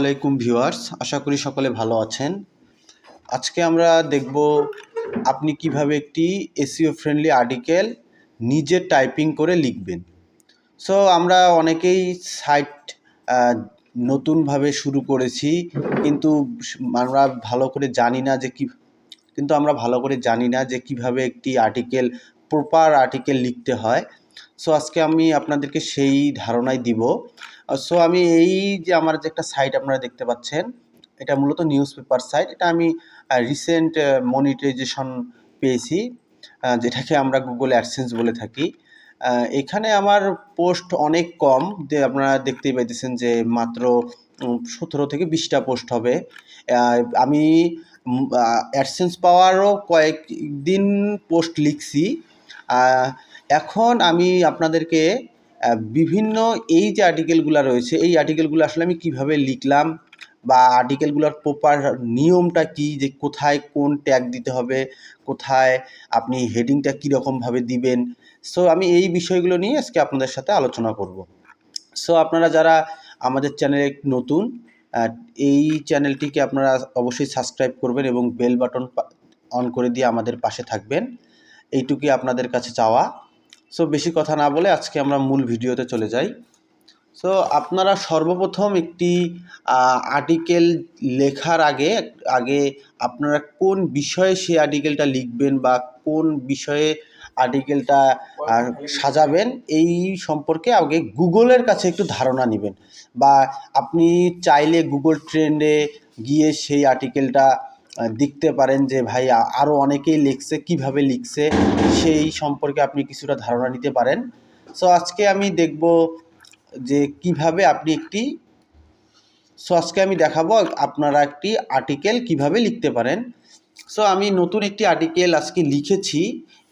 আলাইকুম ভিউয়ার্স, আশা করি সকলে ভালো আছেন। আজকে আমরা দেখব আপনি কীভাবে একটি এসিও ফ্রেন্ডলি আর্টিকেল নিজে টাইপিং করে লিখবেন। সো, আমরা অনেকেই সাইট নতুনভাবে শুরু করেছি, কিন্তু আমরা ভালো করে জানি না যে কি, কিন্তু আমরা ভালো করে জানি না যে কীভাবে একটি আর্টিকেল, প্রপার আর্টিকেল লিখতে হয়। সো, আজকে আমি আপনাদেরকে সেই ধারণাই দিব সো আমি এই যে আমার যে একটা সাইট আপনারা দেখতে পাচ্ছেন, এটা মূলত নিউজ পেপার সাইট এটা আমি রিসেন্ট মনিটাইজেশন পেয়েছি যেটাকে আমরা গুগল অ্যাডসেন্স বলে থাকি। এখানে আমার পোস্ট অনেক কম, যে আপনারা দেখতেই পাইতেছেন যে মাত্র সতেরো থেকে বিশটা পোস্ট হবে। আমি অ্যাডসেন্স পাওয়ারও কয়েকদিন পোস্ট লিখছি। এখন আমি আপনাদেরকে বিভিন্ন এই যে আর্টিকেলগুলো রয়েছে, এই আর্টিকেলগুলো আসলে আমি কীভাবে লিখলাম বা আর্টিকেলগুলোর প্রপার নিয়মটা কি, যে কোথায় কোন ট্যাগ দিতে হবে, কোথায় আপনি হেডিংটা কীরকমভাবে দিবেন? সো আমি এই বিষয়গুলো নিয়ে আজকে আপনাদের সাথে আলোচনা করব। সো আপনারা যারা আমাদের চ্যানেলে নতুন এই চ্যানেলটিকে আপনারা অবশ্যই সাবস্ক্রাইব করবেন এবং বেল বাটন অন করে দিয়ে আমাদের পাশে থাকবেন। এইটুকুই আপনাদের কাছে চাওয়া। সো বেশি কথা না বলে আজকে আমরা মূল ভিডিওতে চলে যাই। সো আপনারা সর্বপ্রথম একটি আর্টিকেল লেখার আগে আগে আপনারা কোন বিষয়ে সেই আর্টিকেলটা লিখবেন বা কোন বিষয়ে আর্টিকেলটা সাজাবেন, এই সম্পর্কে আগে গুগলের কাছে একটু ধারণা নেবেন। বা আপনি চাইলে গুগল ট্রেন্ডে গিয়ে সেই আর্টিকেলটা দেখতে পারেন যে ভাই আরও অনেকেই লিখছে, কীভাবে লিখছে, সেই সম্পর্কে আপনি কিছুটা ধারণা নিতে পারেন। সো আজকে আমি দেখব যে কীভাবে আপনি একটি সো আজকে আমি দেখাবো, আপনারা একটি আর্টিকেল কীভাবে লিখতে পারেন। সো আমি নতুন একটি আর্টিকেল আজকে লিখেছি।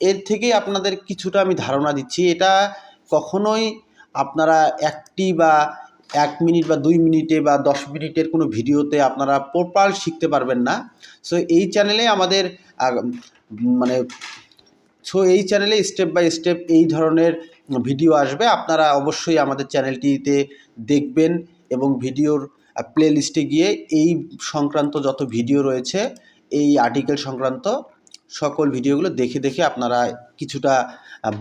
এর থেকে আপনাদের কিছুটা আমি ধারণা দিচ্ছি। এটা কখনোই আপনারা একটি বা এক মিনিট বা দুই মিনিটে বা দশ মিনিটের কোনো ভিডিওতে আপনারা প্রপার শিখতে পারবেন না। সো এই চ্যানেলে আমাদের মানে সো এই চ্যানেলে স্টেপ বাই স্টেপ এই ধরনের ভিডিও আসবে। আপনারা অবশ্যই আমাদের চ্যানেলটিতে দেখবেন এবং ভিডিওর প্লে লিস্টে গিয়ে এই সংক্রান্ত যত ভিডিও রয়েছে, এই আর্টিকেল সংক্রান্ত সকল ভিডিওগুলো দেখে দেখে আপনারা কিছুটা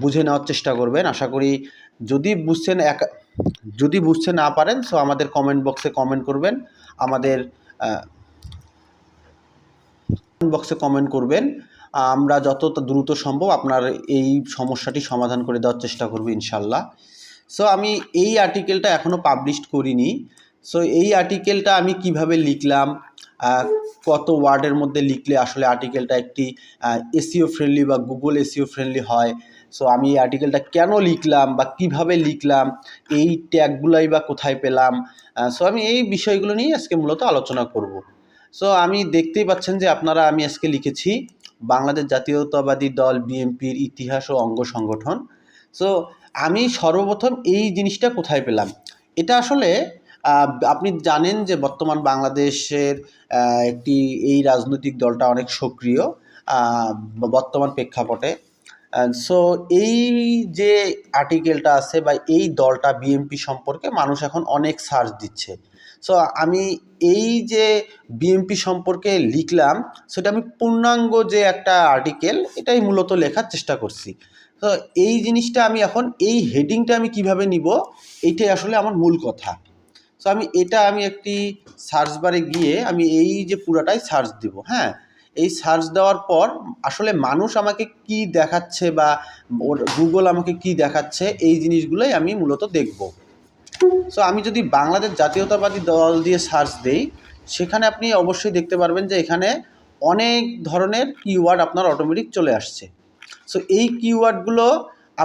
বুঝে নেওয়ার চেষ্টা করবেন। আশা করি যদি বুঝছেন এক যদি বুঝতে না পারেন সো আমাদের কমেন্ট বক্সে কমেন্ট করবেন। আমাদের কমেন্ট বক্সে কমেন্ট করবেন। আমরা যত দ্রুত সম্ভব আপনার এই সমস্যাটি সমাধান করে দেওয়ার চেষ্টা করব ইনশাল্লাহ। সো আমি এই আর্টিকেলটা এখনও পাবলিশ করিনি। সো এই আর্টিকেলটা আমি কীভাবে লিখলাম কত ওয়ার্ডের মধ্যে লিখলে আসলে আর্টিকেলটা একটি এসিও ফ্রেন্ডলি বা গুগল এসিও ফ্রেন্ডলি হয় সো আমি এই আর্টিকেলটা কেন লিখলাম বা কীভাবে লিখলাম? এই ট্যাগগুলাই বা কোথায় পেলাম? সো আমি এই বিষয়গুলো নিয়ে আজকে মূলত আলোচনা করব। সো আমি দেখতেই পাচ্ছেন যে আপনারা, আমি আজকে লিখেছি বাংলাদেশ জাতীয়তাবাদী দল, বিএনপির ইতিহাস ও অঙ্গ সংগঠন। সো আমি সর্বপ্রথম এই জিনিসটা কোথায় পেলাম? এটা আসলে আপনি জানেন যে বর্তমান বাংলাদেশের একটি, এই রাজনৈতিক দলটা অনেক সক্রিয় বর্তমান প্রেক্ষাপটে। সো এই যে আর্টিকেলটা আছে বা এই দলটা বিএনপি সম্পর্কে মানুষ এখন অনেক সার্চ দিচ্ছে। সো আমি এই যে বিএমপি সম্পর্কে লিখলাম, সেটা আমি পূর্ণাঙ্গ যে একটা আর্টিকেল এটাই মূলত লেখার চেষ্টা করছি। তো এই জিনিসটা আমি এখন, এই হেডিংটা আমি কীভাবে নিব এইটাই আসলে আমার মূল কথা। সো আমি, এটা আমি একটি সার্চ বারে গিয়ে আমি এই যে পুরাটাই সার্চ দিব হ্যাঁ? এই সার্চ দেওয়ার পর আসলে মানুষ আমাকে কি দেখাচ্ছে বা গুগল আমাকে কি দেখাচ্ছে, এই জিনিসগুলোই আমি মূলত দেখব। সো আমি যদি বাংলাদেশ জাতীয়তাবাদী দল দিয়ে সার্চ দেই, সেখানে আপনি অবশ্যই দেখতে পারবেন যে এখানে অনেক ধরনের কিওয়ার্ড আপনার অটোমেটিক চলে আসছে। সো এই কিওয়ার্ডগুলো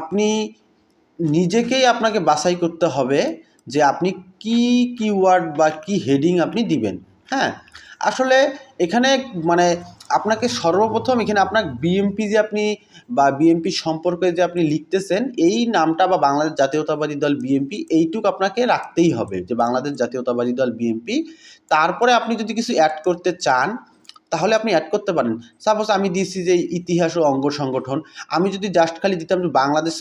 আপনি নিজেকেই আপনাকে বাছাই করতে হবে যে আপনি কি কিওয়ার্ড বা কি হেডিং আপনি দিবেন। হ্যাঁ আসলে এখানে মানে আপনাকে সর্বপ্রথম এখানে আপনার বিএমপি যে আপনি বা বিএমপি সম্পর্কে যে আপনি লিখতেছেন, এই নামটা বা বাংলাদেশ জাতীয়তাবাদী দল বিএমপি এইটুকু আপনাকে রাখতেই হবে যে বাংলাদেশ জাতীয়তাবাদী দল বিএমপি তারপরে আপনি যদি কিছু অ্যাড করতে চান, তাহলে আপনি অ্যাড করতে পারেন। সাপোজ আমি দিয়েছি যে ইতিহাস ও অঙ্গ সংগঠন, আমি যদি জাস্ট খালি দিতাম যে বাংলাদেশ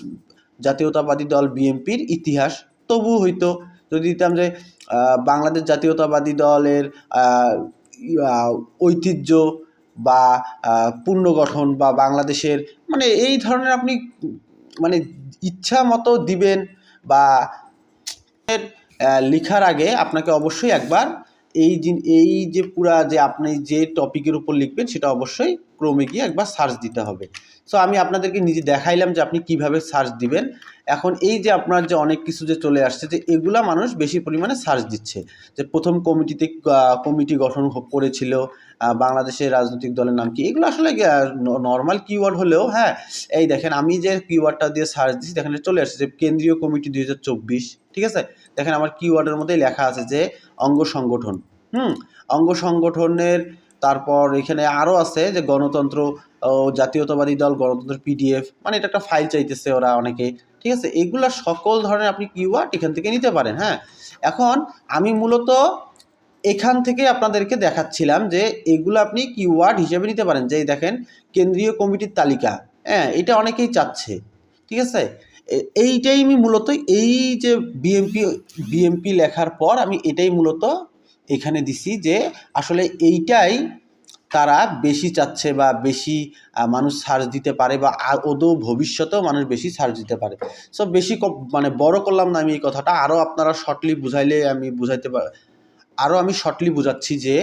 জাতীয়তাবাদী দল বিএনপির ইতিহাস তবু হইতো যদি দিতাম যে বাংলাদেশ জাতীয়তাবাদী দলের ঐতিহ্য বা পুনর্গঠন বা বাংলাদেশের মানে এই ধরনের আপনি মানে ইচ্ছা মতো দিবেন বা লেখার আগে আপনাকে অবশ্যই একবার এই এই যে পুরা যে আপনি যে টপিকের উপর লিখবেন সেটা অবশ্যই ক্রমে গিয়ে একবার সার্চ দিতে হবে। সো আমি আপনাদেরকে নিজে দেখাইলাম যে আপনি কীভাবে সার্চ দিবেন। এখন এই যে আপনার যে অনেক কিছু যে চলে আসছে, যে এগুলা মানুষ বেশি পরিমাণে সার্চ দিচ্ছে। যে প্রথম কমিটিতে কমিটি গঠন করেছিল বাংলাদেশের রাজনৈতিক দলের নাম কি? এগুলো আসলে নর্মাল কিওয়ার্ড হলেও হ্যাঁ এই দেখেন আমি যে কিওয়ার্ডটা দিয়ে সার্চ দিচ্ছি দেখেন চলে আসছে যে কেন্দ্রীয় কমিটি দুই হাজার চব্বিশ, ঠিক আছে? দেখেন আমার কিওয়ার্ডের মধ্যেই লেখা আছে যে অঙ্গ সংগঠন। হুম, অঙ্গ সংগঠনের তারপর এখানে আরও আছে যে গণতন্ত্র, ও, জাতীয়তাবাদী দল, গণতন্ত্র পিডিএফ মানে এটা একটা ফাইল চাইতেছে ওরা অনেকে। ঠিক আছে? এগুলা সকল ধরনের আপনি কিওয়ার্ড এখান থেকে নিতে পারেন হ্যাঁ? এখন আমি মূলত এখান থেকে আপনাদেরকে দেখাচ্ছিলাম যে এগুলো আপনি কিওয়ার্ড হিসেবে নিতে পারেন। যেই দেখেন, কেন্দ্রীয় কমিটির তালিকা হ্যাঁ? এটা অনেকেই চাচ্ছে। ঠিক আছে? এইটাই আমি মূলত এই যে বিএমপি বিএমপি লেখার পর আমি এটাই মূলত এখানে দিছি যে আসলে এইটাই তারা বেশি চাচ্ছে বা বেশি মানুষ সার্চ দিতে পারে বা ওদৌ ভবিষ্যতেও মানুষ বেশি সার্চ দিতে পারে। সো বেশি মানে বড় করলাম না আমি এই কথাটা আরও আপনারা শর্টলি বুঝাইলে আমি বুঝাইতে পার আরও আমি শর্টলি বোঝাচ্ছি যে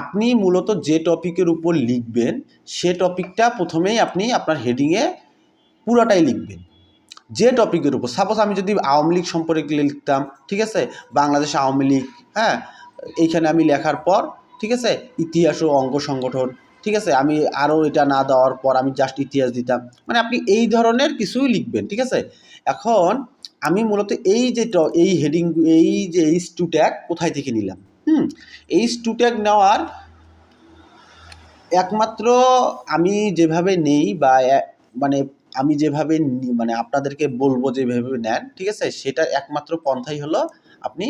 আপনি মূলত যে টপিকের উপর লিখবেন, সে টপিকটা প্রথমেই আপনি আপনার হেডিংয়ে পুরোটাই লিখবেন। যে টপিকের উপর সাপোজ আমি যদি আওয়ামী লীগ সম্পর্কে লিখতাম, ঠিক আছে? বাংলাদেশ আওয়ামী লীগ হ্যাঁ? এইখানে আমি লেখার পর, ঠিক আছে, ইতিহাস ও অঙ্গ সংগঠন, ঠিক আছে, আমি আরও এটা না দেওয়ার পর আমি জাস্ট ইতিহাস দিতাম। মানে আপনি এই ধরনের কিছুই লিখবেন, ঠিক আছে? এখন আমি মূলত এই যে এই হেডিং এই যে এইচ টু ট্যাগ কোথায় থেকে নিলাম? হুম এইচ টু ট্যাগ নেওয়ার একমাত্র আমি যেভাবে নেই বা মানে আমি যেভাবে মানে আপনাদেরকে বলব যেভাবে নেন, ঠিক আছে সেটা একমাত্র পন্থাই হলো আপনি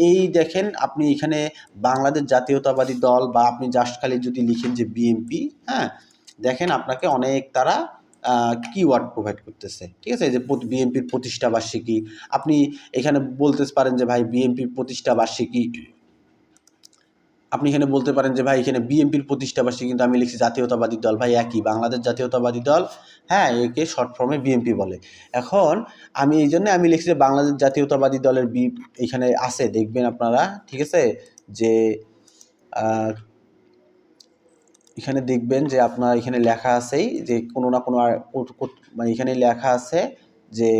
এই দেখেন আপনি এখানে বাংলাদেশ জাতীয়তাবাদী দল বা আপনি জাস্ট খালি যদি লিখেন যে বিএমপি হ্যাঁ দেখেন আপনাকে অনেক তারা কিওয়ার্ড প্রোভাইড করতেছে, ঠিক আছে? যে বিএনপির প্রতিষ্ঠা বার্ষিকী আপনি এখানে বলতে পারেন যে ভাই বিএনপির প্রতিষ্ঠা বার্ষিকী আপনি এখানে বলতে পারেন যে, ভাই, এখানে বিএনপির প্রতিষ্ঠা বার্ষিকী কিন্তু আমি লিখছি জাতীয়তাবাদী দল। ভাই, একই, বাংলাদেশ জাতীয়তাবাদী দল। হ্যাঁ একে শর্ট ফর্মে বিএনপি বলে। এখন আমি এই জন্য আমি লিখছি যে, বাংলাদেশ জাতীয়তাবাদী দলের বি এখানে আছে, দেখবেন আপনারা, ঠিক আছে? যে এখানে দেখবেন যে, আপনার এখানে লেখা আছেই যে, কোনো না কোনো মানে এখানে লেখা আছে যে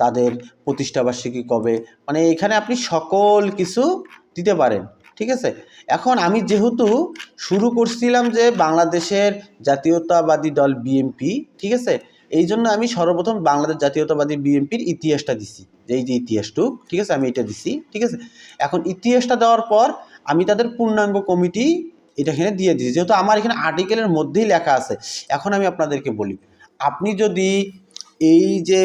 তাদের প্রতিষ্ঠাবার্ষিকী কবে? মানে এখানে আপনি সকল কিছু দিতে পারেন। ঠিক আছে? এখন আমি যেহেতু শুরু করছিলাম যে বাংলাদেশের জাতীয়তাবাদী দল বিএনপি ঠিক আছে? এই জন্য আমি সর্বপ্রথম বাংলাদেশ জাতীয়তাবাদী বিএনপির ইতিহাসটা দিছি। এই যে ইতিহাসটুক, ঠিক আছে? আমি এটা দিছি, ঠিক আছে? এখন ইতিহাসটা দেওয়ার পর আমি তাদের পূর্ণাঙ্গ কমিটি এটা এখানে দিয়ে দিয়েছি যেহেতু আমার এখানে আর্টিকেলের মধ্যেই লেখা আছে, এখন আমি আপনাদেরকে বলি, আপনি যদি এই যে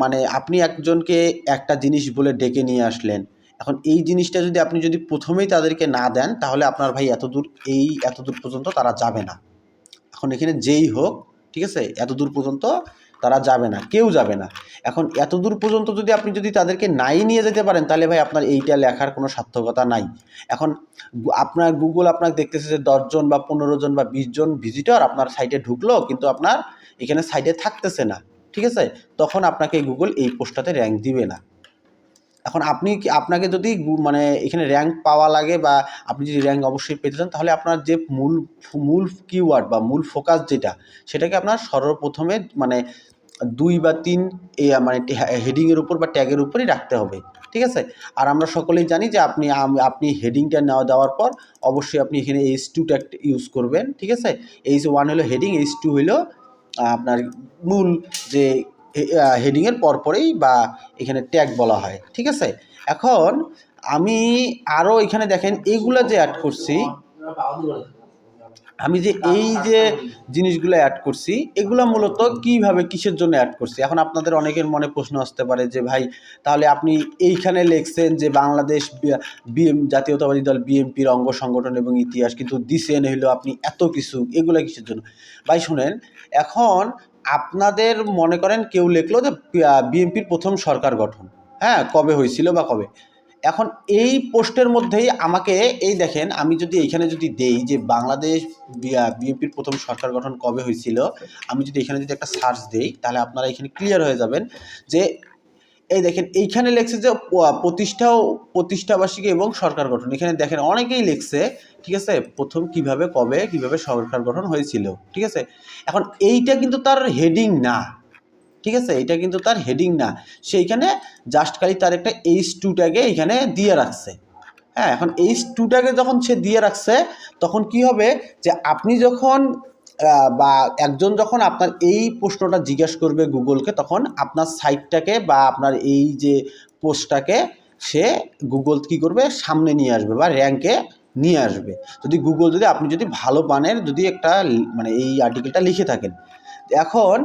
মানে আপনি একজনকে একটা জিনিস বলে ডেকে নিয়ে আসলেন এখন এই জিনিসটা যদি আপনি যদি প্রথমেই তাদেরকে না দেন, তাহলে আপনার ভাই এতদূর এই, এতদূর পর্যন্ত তারা যাবে না। এখন এখানে যেই হোক, ঠিক আছে? এতদূর পর্যন্ত তারা যাবে না, কেউ যাবে না। এখন এতদূর পর্যন্ত যদি আপনি যদি তাদেরকে নাই নিয়ে যেতে পারেন, তাহলে ভাই আপনার এইটা লেখার কোনো সার্থকতা নাই। এখন আপনার গুগল আপনাকে দেখতেছে যে দশজন বা পনেরো জন বা বিশ জন ভিজিটর আপনার সাইটে ঢুকলো, কিন্তু আপনার এখানে সাইটে থাকতেছে না, ঠিক আছে? তখন আপনাকে গুগল এই পোস্টটাতে র্যাঙ্ক দিবে না। এখন আপনি কি, আপনাকে যদি মানে এখানে র্যাঙ্ক পাওয়া লাগে বা আপনি যদি র্যাঙ্ক অবশ্যই পেতে চান, তাহলে আপনার যে মূল মূল কিওয়ার্ড বা মূল ফোকাস যেটা, সেটাকে আপনার সর্বপ্রথমে মানে দুই বা তিন এ মানে হেডিংয়ের উপর বা ট্যাগের উপরই রাখতে হবে, ঠিক আছে? আর আমরা সকলেই জানি যে আপনি আপনি হেডিংটা নেওয়া, দেওয়ার পর অবশ্যই আপনি এখানে এইচ টু ট্যাগ ইউজ করবেন, ঠিক আছে? এইচ ওয়ান হলো হেডিং এইচ টু হলো আপনার মূল যে হেডিংয়ের পরপরেই বা এখানে ট্যাগ বলা হয়, ঠিক আছে? এখন আমি আরও এখানে দেখেন এইগুলা যে অ্যাড করছি, আমি যে এই যে জিনিসগুলো অ্যাড করছি, এগুলো মূলত কীভাবে কিসের জন্য অ্যাড করছি? এখন আপনাদের অনেকের মনে প্রশ্ন আসতে পারে যে, ভাই, তাহলে আপনি এইখানে লিখছেন যে বাংলাদেশ বিএম, জাতীয়তাবাদী দল বিএনপির অঙ্গ সংগঠন এবং ইতিহাস, কিন্তু দিছেন হইল আপনি এত কিছু, এগুলো কিসের জন্য? ভাই, শুনেন, এখন আপনাদের মনে করেন কেউ লিখলো যে বিএনপির প্রথম সরকার গঠন। হ্যাঁ কবে হয়েছিল বা কবে? এখন এই পোস্টের মধ্যেই আমাকে এই দেখেন, আমি যদি এইখানে যদি দেই যে, বাংলাদেশ বিএনপির প্রথম সরকার গঠন কবে হয়েছিল, আমি যদি এখানে যদি একটা সার্চ দেই, তাহলে আপনারা এখানে ক্লিয়ার হয়ে যাবেন যে এই দেখেন, এইখানে লেখছে যে প্রতিষ্ঠা ও প্রতিষ্ঠাবার্ষিকী এবং সরকার গঠন। এখানে দেখেন, অনেকেই লিখছে, ঠিক আছে, প্রথম কীভাবে, কবে, কীভাবে সরকার গঠন হয়েছিল, ঠিক আছে? এখন এইটা কিন্তু তার হেডিং না, ঠিক আছে? এটা কিন্তু তার হেডিং না। সেইখানে জাস্ট খালি তার একটা এইচ টুটাকে এখানে দিয়ে রাখছে। হ্যাঁ এখন এইচ টুটাকে যখন সে দিয়ে রাখছে, তখন কি হবে? যে আপনি যখন বা একজন যখন আপনার এই প্রশ্নটা জিজ্ঞেস করবে গুগলকে, তখন আপনার সাইটটাকে বা আপনার এই যে পোস্টটাকে সে গুগল কি করবে? সামনে নিয়ে আসবে বা র্যাঙ্কে নিয়ে আসবে। যদি গুগল যদি আপনি যদি ভালো মানের যদি একটা মানে এই আর্টিকেলটা লিখে থাকেন। এখন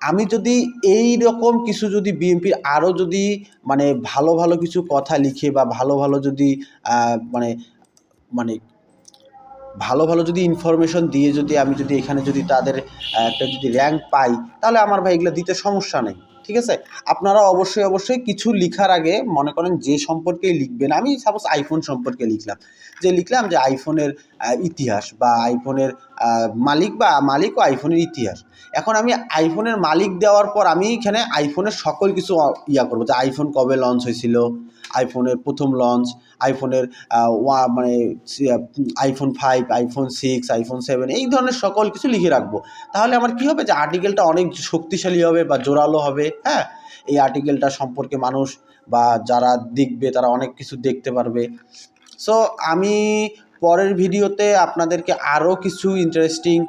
আমি যদি এই রকম কিছু যদি বিএনপির আরও যদি মানে ভালো ভালো কিছু কথা লিখে বা ভালো ভালো যদি মানে মানে ভালো ভালো যদি ইনফরমেশন দিয়ে যদি আমি যদি এখানে যদি তাদের একটা যদি র্যাঙ্ক পাই, তাহলে আমার ভাই এগুলো দিতে সমস্যা নেই, ঠিক আছে? আপনারা অবশ্যই অবশ্যই কিছু লিখার আগে মনে করেন যে সম্পর্কে লিখবেন। আমি সাপোজ আইফোন সম্পর্কে লিখলাম। যে লিখলাম যে আইফোনের ইতিহাস বা আইফোনের মালিক বা মালিক ও আইফোনের ইতিহাস। এখন আমি আইফোনের মালিক দেওয়ার পর আমি এখানে আইফোনের সকল কিছু ইয়া করব। যে আইফোন কবে লঞ্চ হয়েছিল আইফোনের প্রথম লঞ্চ আইফোনের ওয়া মানে iPhone five iPhone six iPhone seven এই ধরনের সকল কিছু লিখে রাখব। তাহলে আমার কি হবে যে আর্টিকেলটা অনেক শক্তিশালী হবে বা জোরালো হবে হ্যাঁ? এই আর্টিকেলটা সম্পর্কে মানুষ বা যারা দেখবে তারা অনেক কিছু দেখতে পারবে। সো আমি পরের ভিডিওতে আপনাদেরকে আরও কিছু ইন্টারেস্টিং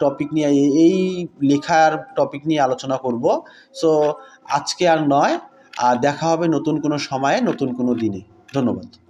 টপিক নিয়ে, এই- লেখার টপিক নিয়ে আলোচনা করব। সো আজকে আর নয় আর দেখা হবে নতুন কোনো সময়ে, নতুন কোনো দিনে। ধন্যবাদ।